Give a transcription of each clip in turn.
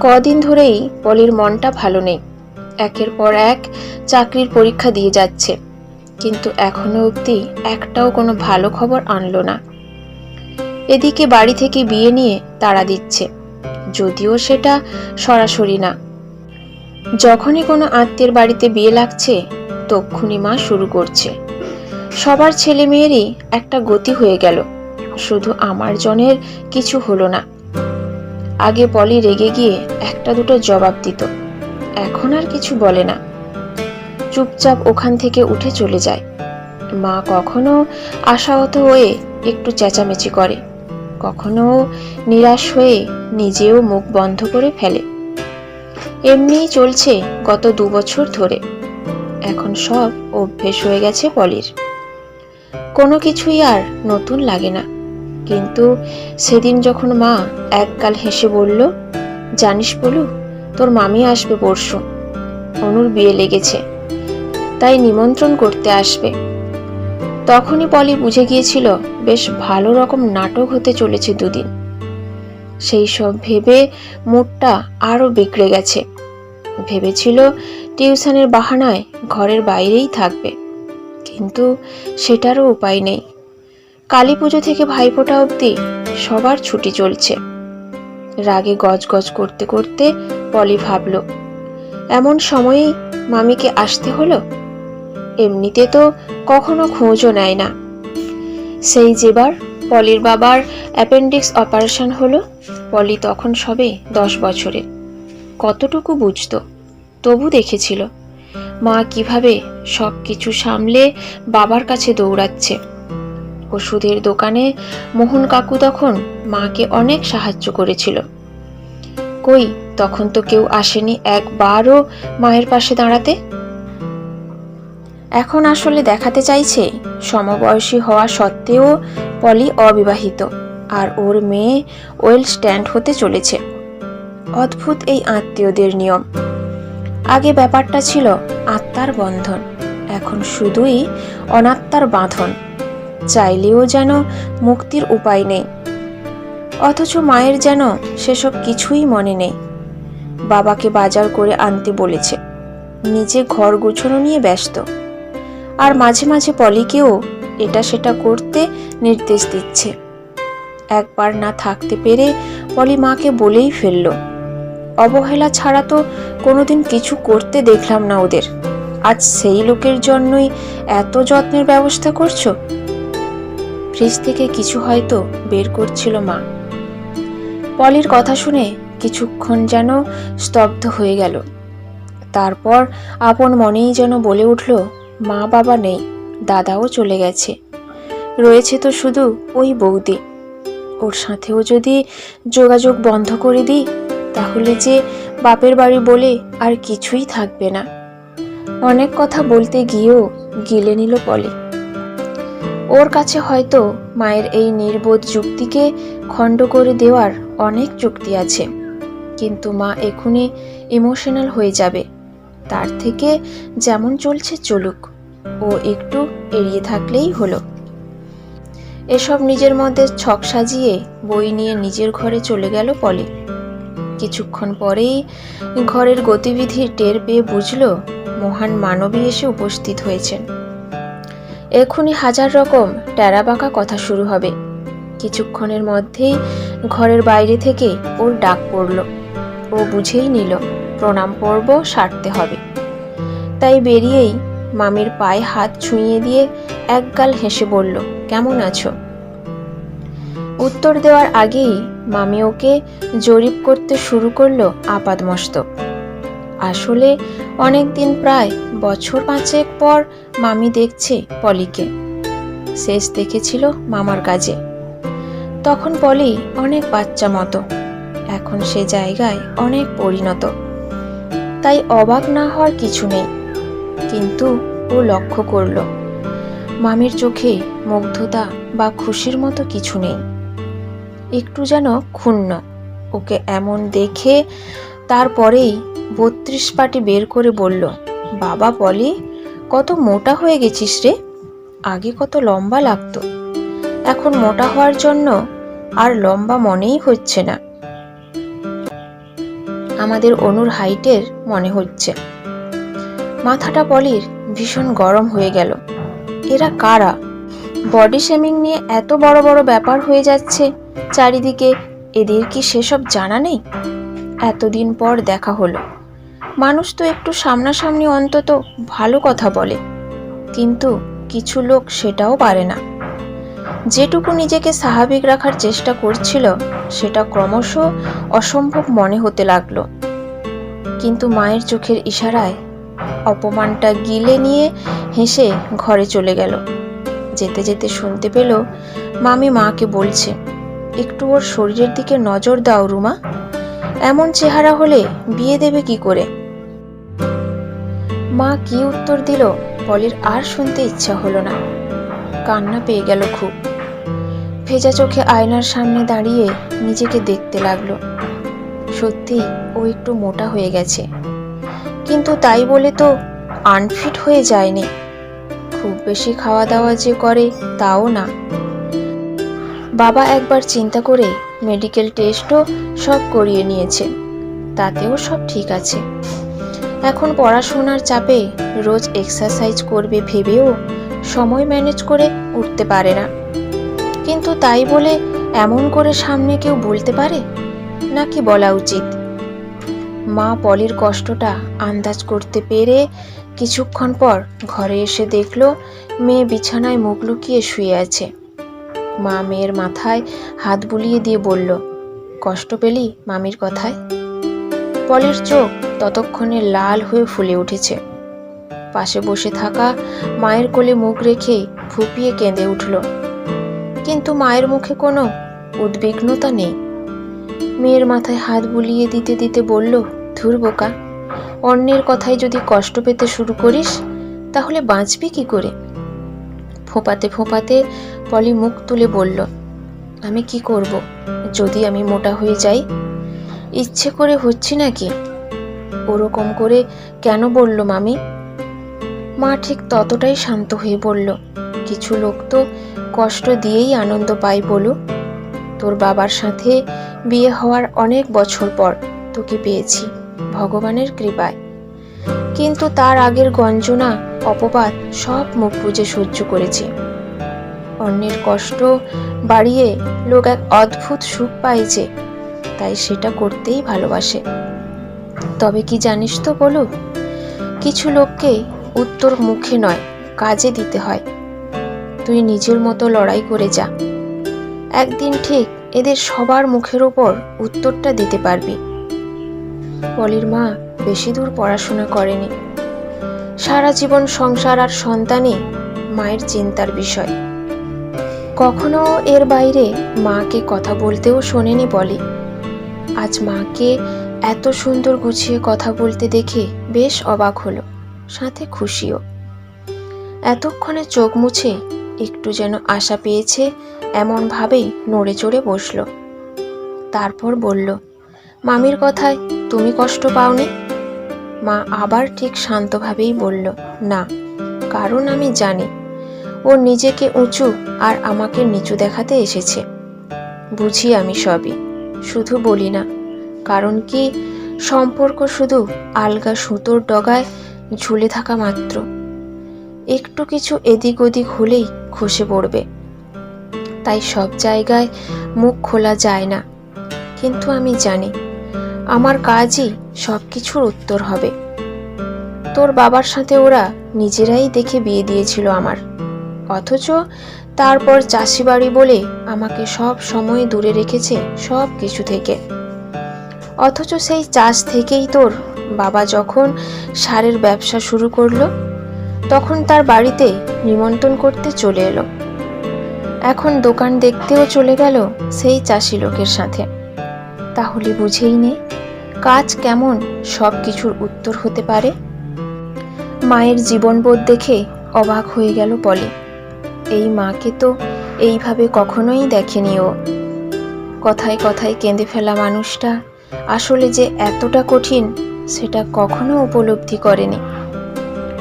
কদিন ধরেই পলির মনটা ভালো নেই। একের পর এক চাকরির পরীক্ষা দিয়ে যাচ্ছে। কিন্তু এখনও অবধি একটাও কোনো ভালো খবর আনলো না। এদিকে বাড়ি থেকে বিয়ে নিয়ে তাড়া দিচ্ছে। যদিও সেটা সরাসরি না। যখনই কোনো আত্মীয়ের বাড়িতে বিয়ে লাগছে, তক্ষুনি মা শুরু করছে। সবার ছেলে মেয়েরই একটা গতি হয়ে গেল। শুধু আমার জনের কিছু হলো না। আগে পলি রেগে গিয়ে একটা দুটো জবাব দিত। এখন আর কিছু বলে না। চুপচাপ ওখান থেকে উঠে চলে যায়। মা কখনো আশাহত হয়ে একটু চেঁচামেচি করে। কখনো নিরাশ হয়ে নিজেও মুখ বন্ধ করে ফেলে। এমনিই চলছে গত দু বছর ধরে। এখন সব অভ্যেস হয়ে গেছে পলির। কোনো কিছুই আর নতুন লাগে না। কিন্তু সেদিন যখন মা একগাল হেসে বলল, জানিস বলু তোর মামি আসবে পরশু। অনুর বিয়ে লেগেছে, তাই নিমন্ত্রণ করতে আসবে। তখনই পলি বুঝে গিয়েছিল, বেশ ভালো রকম নাটক হতে চলেছে দুদিন। সেই সব ভেবে মুডটা আরও বিগড়ে গেছে। ভেবেছিল টিউশনের বাহানায় ঘরের বাইরেই থাকবে। কিন্তু সেটারও উপায় নেই। কালী পুজো থেকে ভাইফোঁটা অবধি সবার ছুটি চলছে। রাগে গজগজ করতে করতে পলি ভাবল, এমন সময়েই মামিকে আসতে হলো? এমনিতে তো কখনো খোঁজও নেয় না। সেই যেবার পলির বাবার অ্যাপেন্ডিক্স অপারেশন হলো, পলি তখন সবে দশ বছরে। কতটুকু বুঝতো, তবু দেখেছিল। মা কীভাবে সব কিছু সামলে বাবার কাছে দৌড়াচ্ছে। ওষুধের দোকানে মোহন কাকু তখন মাকে অনেক সাহায্য করেছিল। কই, তখন তো কেউ আসেনি একবারও মায়ের পাশে দাঁড়াতে? এখন আসলে দেখাতে চাইছে, সমবয়সী হওয়া সত্ত্বেও পলি অবিবাহিত, আর ওর মেয়ে ওয়েল স্ট্যান্ড হতে চলেছে। অদ্ভুত এই আত্মীয়দের নিয়ম। আগে ব্যাপারটা ছিল আত্মার বন্ধন, এখন শুধুই অনাত্মার বাঁধন। চাইলেও যেন মুক্তির উপায় নেই। অথচ মায়ের যেন সেসব কিছুই মনে নেই। বাবাকে বাজার করে আনতে বলেছে। নিজে ঘর গুছানো নিয়ে ব্যস্ত। আর মাঝে মাঝে পলিকেও এটা সেটা করতে নির্দেশ দিচ্ছে। একবার না থাকতে পেরে পলি মাকে বলেই ফেলল। অবহেলা ছাড়া তো কোনোদিন কিছু করতে দেখলাম না ওদের। আজ সেই লোকের জন্যই এত যত্নের ব্যবস্থা করছ? ফ্রিজ থেকে কিছু হয়তো বের করছিল মা। পলির কথা শুনে কিছুক্ষণ যেন স্তব্ধ হয়ে গেল। তারপর আপন মনেই যেন বলে উঠল, মা বাবা নেই, দাদাও চলে গেছে। রয়েছে তো শুধু ওই বৌদি। ওর সাথেও যদি যোগাযোগ বন্ধ করে দিই, তাহলে যে বাপের বাড়ি বলে আর কিছুই থাকবে না। অনেক কথা বলতে গিয়েও গিলে নিল পলি। ওর কাছে হয়তো মায়ের এই নির্বোধ যুক্তিকে খণ্ড করে দেওয়ার অনেক যুক্তি আছে। কিন্তু মা এখনই ইমোশনাল হয়ে যাবে। তার থেকে যেমন চলছে চলুক, ও একটু এড়িয়ে থাকলেই হলো। এসব নিজের মধ্যে ছক সাজিয়ে বই নিয়ে নিজের ঘরে চলে গেল পলি। কিছুক্ষণ পরেই ঘরের গতিবিধি টের পেয়ে বুঝল, মহান মানবী এসে উপস্থিত হয়েছেন। এক্ষুনি হাজার রকম ট্যারাবাঁকা কথা শুরু হবে। কিছুক্ষণের মধ্যেই ঘরের বাইরে থেকে ওর ডাক পড়ল। ও বুঝেই নিল, প্রণাম পর্ব সারতে হবে। তাই বেরিয়েই মামির পায়ে হাত ছুঁয়ে দিয়ে একগাল হেসে বলল, কেমন আছো? উত্তর দেওয়ার আগেই মামি ওকে জরিপ করতে শুরু করল আপাদমস্তক। আসলে অনেক দিন প্রায় বছর পাঁচেক পর মামি দেখছে পলিকে। শেষ দেখেছিল মামার কাজে। তখন পলি অনেক বাচ্চা মতো। এখন সে জায়গায় অনেক পরিণত। তাই অবাক না হওয়ার কিছু নেই। কিন্তু ও লক্ষ্য করল, মামির চোখে মুগ্ধতা বা খুশির মতো কিছু নেই। একটু যেন ক্ষুণ্ণ, ওকে এমন দেখে তারপরেই বত্রিশ পাটি বের করে বলল, বাবা বলি, কত মোটা হয়ে গেছিস রে? আগে কত লম্বা লাগতো। এখন মোটা হওয়ার জন্য আর লম্বা মনেই হচ্ছে না। আমাদের অনুর হাইটের মনে হচ্ছে। মাথাটা পলির ভীষণ গরম হয়ে গেল। এরা কারা? বডি শেমিং নিয়ে এত বড় বড় ব্যাপার হয়ে যাচ্ছে, চারিদিকে এদের কি সেসব জানা নেই? এতদিন পর দেখা হলো। মানুষ তো একটু সামনাসামনি অন্তত ভালো কথা বলে, কিন্তু কিছু লোক সেটাও পারে না। যেটুকু নিজেকে স্বাভাবিক রাখার চেষ্টা করছিল, সেটা ক্রমশ অসম্ভব মনে হতে লাগল। কিন্তু মায়ের চোখের ইশারায় অপমানটা গিলে নিয়ে হেসে ঘরে চলে গেল। যেতে যেতে শুনতে পেল, মামি মাকে বলছে, একটু ওর শরীরের দিকে নজর দাও রুমা। এমন চেহারা হলে বিয়ে দেবে কি করে? মা কি উত্তর দিল? পলির আর শুনতে ইচ্ছা হলো না। কান্না পেয়ে গেল খুব। ভেজা চোখে আয়নার সামনে দাঁড়িয়ে নিজেকে দেখতে লাগল। সত্যি ও একটু মোটা হয়ে গেছে। কিন্তু তাই বলে তো আনফিট হয়ে যায়নি। খুব বেশি খাওয়া দাওয়া যে করে তাও না। বাবা একবার চিন্তা করে মেডিকেল টেস্টও সব করিয়ে নিয়েছে। তাতেও সব ঠিক আছে। এখন পড়াশোনার চাপে রোজ এক্সারসাইজ করবে ভেবেও সময় ম্যানেজ করে উঠতে পারে না। কিন্তু তাই বলে এমন করে সামনে কেউ বলতে পারে? নাকি বলা উচিত? মা পলির কষ্টটা আন্দাজ করতে পেরে কিছুক্ষণ পর ঘরে এসে দেখল, মেয়ে বিছানায় মুখ লুকিয়ে শুয়ে আছে। মা মেয়ের মাথায় হাত বুলিয়ে দিয়ে বলল, কষ্ট পেলি মামির কথায়? পলের চোখ ততক্ষণে লাল হয়ে ফুলে উঠেছে। পাশে বসে থাকা মায়ের কোলে মুখ রেখে ফুপিয়ে কেঁদে উঠল। কিন্তু মায়ের মুখে কোনো উদ্বিগ্নতা নেই। মেয়ের মাথায় হাত বুলিয়ে দিতে দিতে বলল, ধুর বোকা, অন্যের কথায় যদি কষ্ট পেতে শুরু করিস, তাহলে বাঁচবি কি করে? ফোঁপাতে ফোঁপাতে পলি মুখ তুলে বলল, আমি কি করব? যদি আমি মোটা হয়ে যাই, ইচ্ছে করে হচ্ছি নাকি? ওরকম করে কেন বলল মামি? মা ঠিক ততটাই শান্ত হয়ে বলল, কিছু লোক তো কষ্ট দিয়েই আনন্দ পায় বলু। তোর বাবার সাথে বিয়ে হওয়ার অনেক বছর পর তোকে পেয়েছি, ভগবানের কৃপায়। কিন্তু তার আগের গঞ্জনা অপবাদ সব মুখ বুঝে সহ্য করেছি। অন্যের কষ্ট বাড়িয়ে লোক এক অদ্ভুত সুখ যে তাই সেটা করতেই ভালোবাসে। তবে কি জানিস তো বলু, কিছু লোককে উত্তর মুখে নয়, কাজে দিতে হয়। তুই নিজের মতো লড়াই করে যা। একদিন ঠিক এদের সবার মুখের ওপর উত্তরটা দিতে পারবি। পলির মা বেশি দূর পড়াশোনা করেনি। সারা জীবন সংসার আর সন্তানই মায়ের চিন্তার বিষয়। কখনো এর বাইরে মাকে কথা বলতেও শোনেনি বলে। আজ মাকে এত সুন্দর গুছিয়ে কথা বলতে দেখে বেশ অবাক হলো, সাথে খুশিও। এতক্ষণে চোখ মুছে একটু যেন আশা পেয়েছে, এমনভাবেই নড়ে চড়ে বসল। তারপর বলল, মামির কথায় তুমি কষ্ট পাওনি? মা আবার ঠিক শান্তভাবেই বলল, না, কারণ আমি জানি, ও নিজেকে উঁচু আর আমাকে নিচু দেখাতে এসেছে। বুঝি আমি সবই, শুধু বলি না, কারণ কি সম্পর্ক শুধু আলগা সুতোর ডগায় ঝুলে থাকা মাত্র। একটু কিছু এদিক ওদিক হলেই খসে পড়বে। তাই সব জায়গায় মুখ খোলা যায় না। কিন্তু আমি জানি, আমার কাজই সব কিছুর উত্তর হবে। তোর বাবার সাথে ওরা নিজেরাই দেখে বিয়ে দিয়েছিল আমার। অথচ তারপর চাষি বাড়ি বলে আমাকে সব সময় দূরে রেখেছে সব কিছু থেকে। অথচ সেই চাষ থেকেই তোর বাবা যখন সারের ব্যবসা শুরু করল, তখন তার বাড়িতে নিমন্ত্রণ করতে চলে এলো। এখন দোকান দেখতেও চলে গেল সেই চাষি লোকের সাথে। তাহলে বুঝেই নে কাজ কেমন সব কিছুর উত্তর হতে পারে? মায়ের জীবনবোধ দেখে অবাক হয়ে গেল বলে এই মাকে তো এইভাবে কখনোই দেখেনি ও। কথায় কথায় কেঁদে ফেলা মানুষটা আসলে যে এতটা কঠিন সেটা কখনো উপলব্ধি করেনি।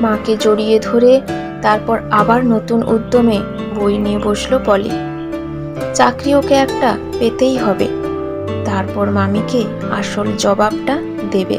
মাকে জড়িয়ে ধরে তারপর আবার নতুন উদ্যমে বই নিয়ে বসল পলি। চাকরি ওকে একটা পেতেই হবে। তারপর মামিকে আসল জবাবটা দেবে।